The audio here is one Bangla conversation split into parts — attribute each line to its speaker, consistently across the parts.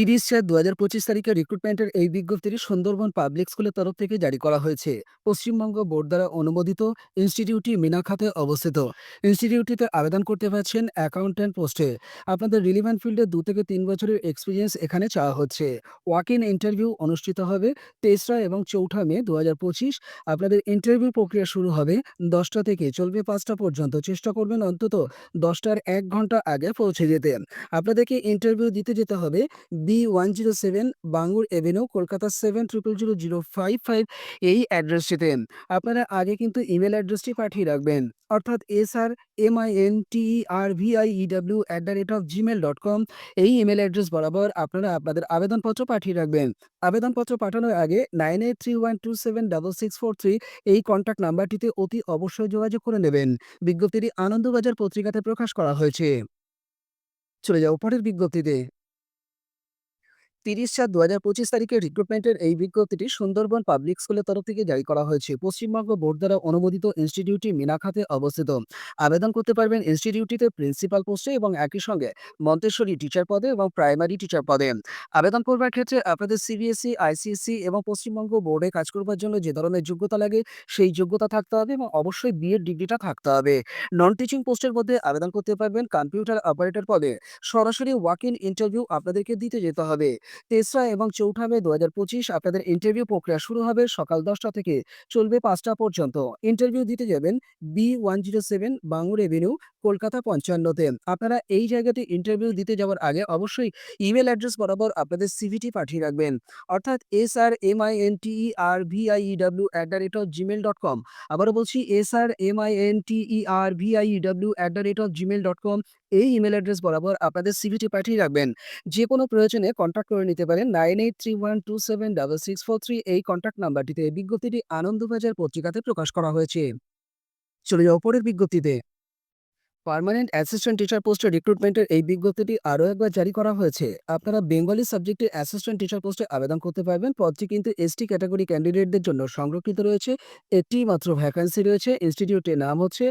Speaker 1: তিরিশ চার দু হাজার পঁচিশ তারিখে রিক্রুটমেন্টের এই বিজ্ঞপ্তিটি সুন্দরবন পাবলিক স্কুলের তরফ থেকে জারি করা হয়েছে। পশ্চিমবঙ্গ বোর্ড দ্বারা অনুমোদিত ইনস্টিটিউটটি মিনাখাতে অবস্থিত। ইনস্টিটিউটটিতে আবেদন করতে পারছেন অ্যাকাউন্ট্যান্ট পোস্টে আপনাদের রিলিভেন্ট ফিল্ডে দু থেকে তিন বছরের এক্সপিরিয়েন্স এখানে চাওয়া হচ্ছে। ওয়াক ইন ইন্টারভিউ অনুষ্ঠিত হবে তেসরা এবং চৌঠা মে দু হাজার পঁচিশ। আপনাদের ইন্টারভিউ প্রক্রিয়া শুরু হবে দশটা থেকে চলবে পাঁচটা পর্যন্ত। চেষ্টা করবেন অন্তত দশটার এক ঘণ্টা আগে পৌঁছে যেতে। আপনাদেরকে ইন্টারভিউ দিতে যেতে হবে B one zero seven Bangur avenue Kolkata seven triple zero zero five five এই অ্যাড্রেসটিতে আপনারা আগে কিন্তু ইমেল অ্যাড্রেসটি পাঠিয়ে রাখবেন। অর্থাৎ S R M I N T R V I E W at the rate of Gmail dot com এই ইমেল অ্যাড্রেস বরাবর আপনারা আপনাদের আবেদনপত্র পাঠিয়ে রাখবেন। আবেদনপত্র পাঠানোর আগে nine eight three one two seven double six four three এই কন্ট্যাক্ট নাম্বারটিতে অতি অবশ্যই যোগাযোগ করে নেবেন। বিজ্ঞপ্তিটি আনন্দবাজার পত্রিকাতে প্রকাশ করা হয়েছে। চলে যাও পরের বিজ্ঞপ্তিতে। তিরিশ চার দু হাজার পঁচিশ তারিখে রিক্রুটমেন্টের এই বিজ্ঞপ্তিটি সুন্দরবন পাবলিক স্কুলের তরফ থেকে জারি করা হয়েছে। পশ্চিমবঙ্গ বোর্ড দ্বারা অনুমোদিত ইনস্টিটিউটটি মিনাখাতে অবস্থিত। আবেদন করতে পারবেন ইনস্টিটিউটটিতে প্রিন্সিপাল পোস্টে এবং একই সঙ্গে মন্তেশ্বরী টিচার পদে এবং প্রাইমারি টিচার পদে। আবেদন করবার ক্ষেত্রে আপনাদের সিবিএসই আইসিএসসি এবং পশ্চিমবঙ্গ বোর্ডে কাজ করবার জন্য যে ধরনের যোগ্যতা লাগে, সেই যোগ্যতা থাকতে হবে এবং অবশ্যই বিএড ডিগ্রিটা থাকতে হবে। নন টিচিং পোস্টের মধ্যে আবেদন করতে পারবেন কম্পিউটার অপারেটর পদে। সরাসরি ওয়াক ইন ইন্টারভিউ আপনাদেরকে দিতে যেতে হবে। তেসরা এবং চৌঠা মে দু হাজার পঁচিশ আপনাদের ইন্টারভিউ প্রক্রিয়া শুরু হবে সকাল দশটা থেকে চলবে পাঁচটা পর্যন্ত। ইন্টারভিউ দিতে যাবেন B one zero seven Bangur avenue Kolkata পঞ্চান্নতে। আপনারা এই জায়গাতে ইন্টারভিউ দিতে যাওয়ার আগে অবশ্যই ইমেল অ্যাড্রেস বরাবর আপনাদের সিভিটি পাঠিয়ে রাখবেন। অর্থাৎ S R M I N T E R V I W at the rate of Gmail dot com আবারও বলছি S R M I N T E R V I W at the rate of Gmail dot com এই ইমেল অ্যাড্রেস বরাবর আপনাদের সিভিটি পাঠিয়ে রাখবেন। যে কোনো প্রয়োজনে কন্ট্যাক্ট করে নিতে পারেন। Nine eight three one two seven double six four three এই কন্ট্যাক্ট নাম্বারটিতে বিজ্ঞপ্তিটি আনন্দবাজার পত্রিকাতে প্রকাশ করা হয়েছে। চলে যাও পরের বিজ্ঞপ্তিতে। পার্মানেন্ট অ্যাসিস্ট্যান্ট টিচার পোস্টের রিক্রুটমেন্টের এই বিজ্ঞপ্তিটি আরও একবার জারি করা হয়েছে। আপনারা বেঙ্গলি সাবজেক্টে অ্যাসিস্ট্যান্ট টিচার পোস্টে আবেদন করতে পারবেন। পদটি কিন্তু এসটি ক্যাটাগরি ক্যান্ডিডেটদের জন্য সংরক্ষিত রয়েছে। একটি মাত্র ভ্যাকান্সি রয়েছে। ইনস্টিটিউটের নাম হচ্ছে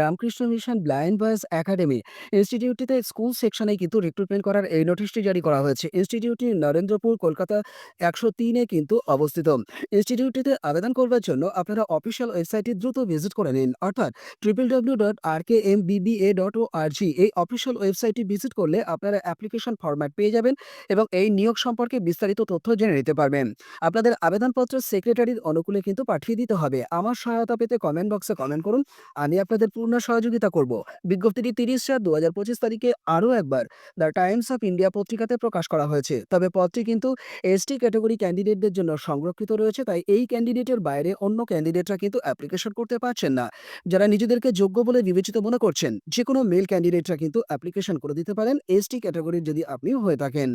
Speaker 1: Ramakrishna mission blind boys academy ইনস্টিটিউটটিতে school সেকশনে কিন্তু রিক্রুটমেন্ট করার এই নোটিশটি জারি করা হয়েছে। ইনস্টিটিউটটি নরেন্দ্রপুর, কলকাতা একশো তিনে কিন্তু অবস্থিত। ইনস্টিটিউটটিতে আবেদন করবার জন্য আপনারা অফিসিয়াল ওয়েবসাইটে দ্রুত ভিজিট করে নিন। অর্থাৎ triple W dot R K M BBA dot O R G এই অফিসিয়াল ওয়েবসাইটটি ভিজিট করলে আপনারা অ্যাপ্লিকেশন ফরম্যাট পেয়ে যাবেন এবং এই নিয়োগ সম্পর্কে বিস্তারিত তথ্য জেনে নিতে পারবেন। আপনাদের আবেদনপত্র সেক্রেটারির অনুকূলে কিন্তু পাঠিয়ে দিতে হবে। আমার সহায়তা পেতে কমেন্ট বক্সে কমেন্ট করুন। আমি আপনাদের পূর্ণ সহযোগিতা করব। বিজ্ঞপ্তিটি তিরিশ চার দু হাজার পঁচিশ তারিখে আরও একবার দ্য টাইমস অফ ইন্ডিয়া পত্রিকাতে প্রকাশ করা হয়েছে। তবে পদটি কিন্তু এসটি ক্যাটাগরি ক্যান্ডিডেটদের জন্য সংরক্ষিত রয়েছে, তাই এই ক্যান্ডিডেটের বাইরে অন্য ক্যান্ডিডেটরা কিন্তু অ্যাপ্লিকেশন করতে পারছেন না। যারা নিজেদেরকে যোগ্য বলে বিবেচিত মনে করছেন যে কোনো মেল ক্যান্ডিডেটরা কিন্তু অ্যাপ্লিকেশন করে দিতে পারেন। এসটি ক্যাটাগরির যদি আপনি হয়ে থাকেন।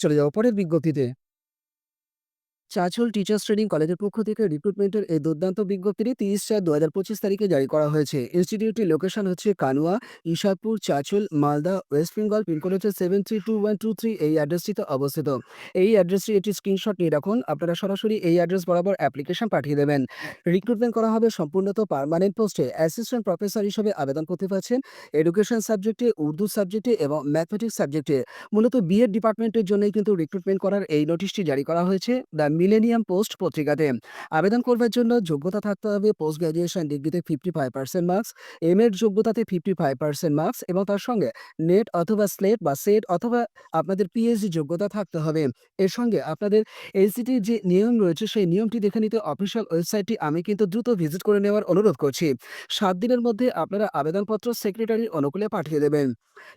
Speaker 1: চলে যাওয়া পরের বিজ্ঞপ্তিতে। চাঁচল টিচার্স ট্রেনিং কলেজের পক্ষ থেকে রিক্রুটমেন্টের এই দুর্দান্ত বিজ্ঞপ্তিটি তিরিশ চার দু হাজার পঁচিশ তারিখে জারি করা হয়েছে। ইনস্টিটিউটটির লোকেশন হচ্ছে Kanua Ishadpur Chanchal, Malda West Bengal pincode হচ্ছে seven three two one two three এই অ্যাড্রেসটিতে অবস্থিত। এই অ্যাড্রেসটি একটি স্ক্রিনশট নিয়ে রাখুন, আপনারা সরাসরি এই অ্যাড্রেস বরাবর অ্যাপ্লিকেশন পাঠিয়ে দেবেন। রিক্রুটমেন্ট করা হবে সম্পূর্ণত পার্মানেন্ট পোস্টে অ্যাসিস্ট্যান্ট প্রফেসর হিসেবে আবেদন করতে পারছেন এডুকেশন সাবজেক্টে উর্দু সাবজেক্টে এবং ম্যাথমেটিক্স সাবজেক্টে মূলত বিএড ডিপার্টমেন্টের জন্যই কিন্তু রিক্রুটমেন্ট করার এই নোটিশটি জারি করা হয়েছে। দ্য মিলেনিয়াম পোস্ট পত্রিকাতে। আবেদন করবার জন্য যোগ্যতা থাকতে হবে পোস্ট গ্র্যাজুয়েশন ডিগ্রিতে fifty five percent marks M এর যোগ্যতাতে ফিফটি ফাইভ পার্সেন্ট মার্কস এবং তার সঙ্গে নেট অথবা স্লেট বা সেট অথবা আপনাদের পিএইচডি যোগ্যতা থাকতে হবে। এর সঙ্গে আপনাদের এসিটির যে নিয়ম রয়েছে সেই নিয়মটি দেখে নিতে অফিসিয়াল ওয়েবসাইটটি আমি কিন্তু দ্রুত ভিজিট করে নেওয়ার অনুরোধ করছি। সাত দিনের মধ্যে আপনারা আবেদনপত্র সেক্রেটারির অনুকূলে পাঠিয়ে দেবেন।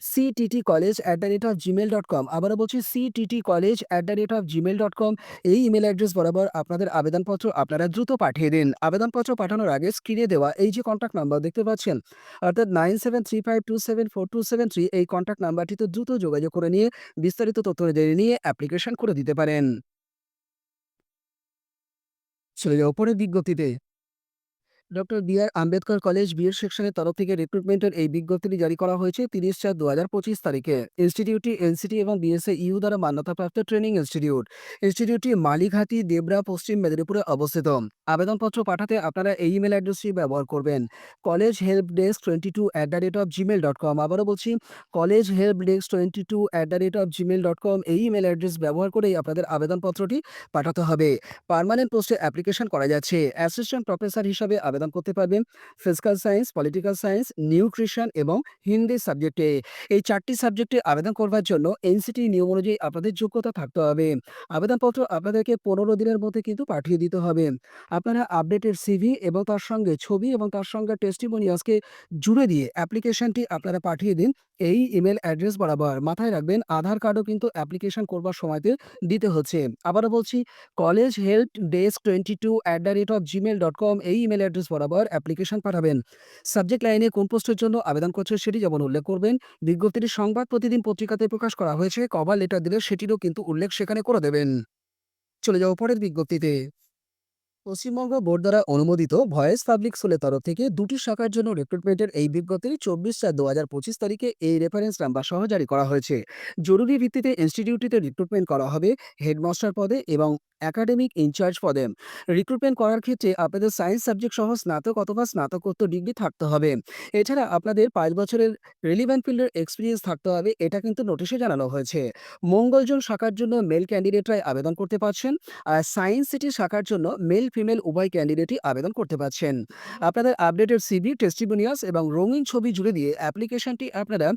Speaker 1: CTT college at the rate of Gmail dot com আবারও বলছি CTT college at the rate of Gmail dot com এই ইমেল অ্যাড্রেস বরাবর আপনাদের আবেদনপত্র আপনারা দ্রুত পাঠিয়ে দিন। আবেদনপত্র পাঠানোর আগে স্ক্রিনে দেওয়া এই যে কন্ট্যাক্ট নাম্বার দেখতে পাচ্ছেন, অর্থাৎ nine seven three five two seven four two seven three এই কন্ট্যাক্ট নাম্বারটিতে দ্রুত যোগাযোগ করে নিয়ে বিস্তারিত তথ্য জেনে নিয়ে অ্যাপ্লিকেশন করে দিতে পারেন। চলে যাও পরের বিজ্ঞপ্তিতে। Doctor B R Ambedkar college BEd সেকশনের তরফ থেকে রিক্রুটমেন্টের এই বিজ্ঞপ্তিটি জারি করা হয়েছে তিরিশ চার দু হাজার পঁচিশ তারিখে। ইনস্টিটিউটটি এনসিটি এবং বিএসএ ইউ দ্বারা মান্যতাপ্রাপ্ত ট্রেনিং ইনস্টিটিউট ইনস্টিটিউটটি মালিঘাটি, দেবরা, পশ্চিম মেদিনীপুরে অবস্থিত। আবেদনপত্র পাঠাতে আপনারা এই ইমেল অ্যাড্রেসটি ব্যবহার করবেন। College help desk twenty two at the rate of Gmail dot com আবারও বলছি college help desk twenty two at the rate of Gmail dot com এই ইমেল অ্যাড্রেস ব্যবহার করেই আপনাদের আবেদনপত্রটি পাঠাতে হবে। পার্মানেন্ট পোস্টে অ্যাপ্লিকেশন করা যাচ্ছে। অ্যাসিস্ট্যান্ট প্রফেসর হিসাবে আবেদন করতে পারবেন। Physical science political science nutrition এবং হিন্দি সাবজেক্টে এই চারটি সাবজেক্টে আবেদন করবার জন্য এনসিটি নিয়ম অনুযায়ী আপনাদের যোগ্যতা থাকতে হবে। আবেদনপত্র আপনাদেরকে পনেরো দিনের মধ্যে কিন্তু পাঠিয়ে দিতে হবে। আপনারা আপডেটেড সিভি এবং তার সঙ্গে ছবি এবং তার সঙ্গে টেস্টিমোনিয়াসকে জুড়ে দিয়ে অ্যাপ্লিকেশনটি আপনারা পাঠিয়ে দিন। এই ইমেল অ্যাড্রেস বরাবর মাথায় রাখবেন, আধার কার্ডও কিন্তু অ্যাপ্লিকেশন করবার সময়তে দিতে হচ্ছে। আবারও বলছি college help desk twenty two at the rate of Gmail dot com এই ইমেল অ্যাড্রেস বরাবর অ্যাপ্লিকেশন পাঠাবেন। সাবজেক্ট লাইনে কোন পোস্টের জন্য আবেদন করছে সেটি যেমন উল্লেখ করবেন, বিজ্ঞপ্তির সংবাদ প্রতিদিন পত্রিকাতে প্রকাশ করা হয়েছে কভার লেটার দিলে সেটিরও কিন্তু উল্লেখ সেখানে করে দেবেন। চলে যাও পরের বিজ্ঞপ্তিতে। পশ্চিমবঙ্গ বোর্ড দ্বারা অনুমোদিত ভয়েস পাবলিক স্কুলের তরফ থেকে দুটি শাখার জন্য রিক্রুটমেন্টের এই বিজ্ঞপ্তি চব্বিশ চার দু হাজার পঁচিশ তারিখে এই রেফারেন্স নাম্বার সহ জারি করা হয়েছে। জরুরি ভিত্তিতে ইনস্টিটিউটটিতে রিক্রুটমেন্ট করা হবে হেডমাস্টার পদে এবং একাডেমিক ইনচার্জ পদে। রিক্রুটমেন্ট করার ক্ষেত্রে আপনাদের সায়েন্স সাবজেক্ট সহ স্নাতক অথবা স্নাতকোত্তর ডিগ্রি থাকতে হবে। এছাড়া আপনাদের পাঁচ বছরের রিলিভেন্ট ফিল্ডের এক্সপিরিয়েন্স থাকতে হবে, এটা কিন্তু নোটিশে জানানো হয়েছে। মঙ্গলজন শাখার জন্য মেল ক্যান্ডিডেটরাই আবেদন করতে পারছেন, আর সায়েন্স সিটি শাখার জন্য মেল ফিমেল উভয় ক্যান্ডিডেটই আবেদন করতে পারছেন। আপনাদের আপডেটেড সিভি টেস্টিমোনিয়াস এবং রঙিন ছবি জুড়ে দিয়ে অ্যাপ্লিকেশনটি আপনারা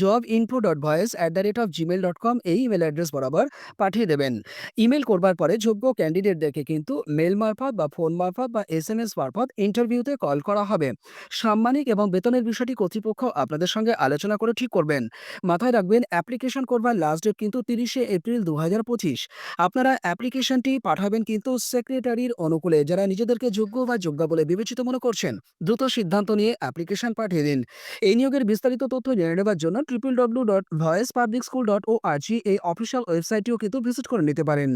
Speaker 1: job info dot voice at the rate of Gmail dot com এই ইমেল অ্যাড্রেস বরাবর পাঠিয়ে দেবেন। ইমেল করবার পরে যোগ্য ক্যান্ডিডেটদেরকে কিন্তু মেল মারফত বা ফোন মারফত বা এস এম এস মারফত ইন্টারভিউতে কল করা হবে। সাম্মানিক এবং বেতনের বিষয়টি কর্তৃপক্ষ আপনাদের সঙ্গে আলোচনা করে ঠিক করবেন। মাথায় রাখবেন অ্যাপ্লিকেশন করবার লাস্ট ডেট কিন্তু তিরিশে এপ্রিল দু পঁচিশ। আপনারা অ্যাপ্লিকেশনটি পাঠাবেন কিন্তু সেক্রেটারির অনুকূলে যারা নিজেদেরকে যোগ্য বা যোগ্য বলে বিবেচিত মনে করছেন, দ্রুত সিদ্ধান্ত নিয়ে অ্যাপ্লিকেশন পাঠিয়ে দিন। এই নিয়োগের বিস্তারিত তথ্য জেনে নেবার জন্য triple W dot voice public school dot O এই অফিসিয়াল ওয়েবসাইটটিও কিন্তু ভিজিট করে নিতে পারেন।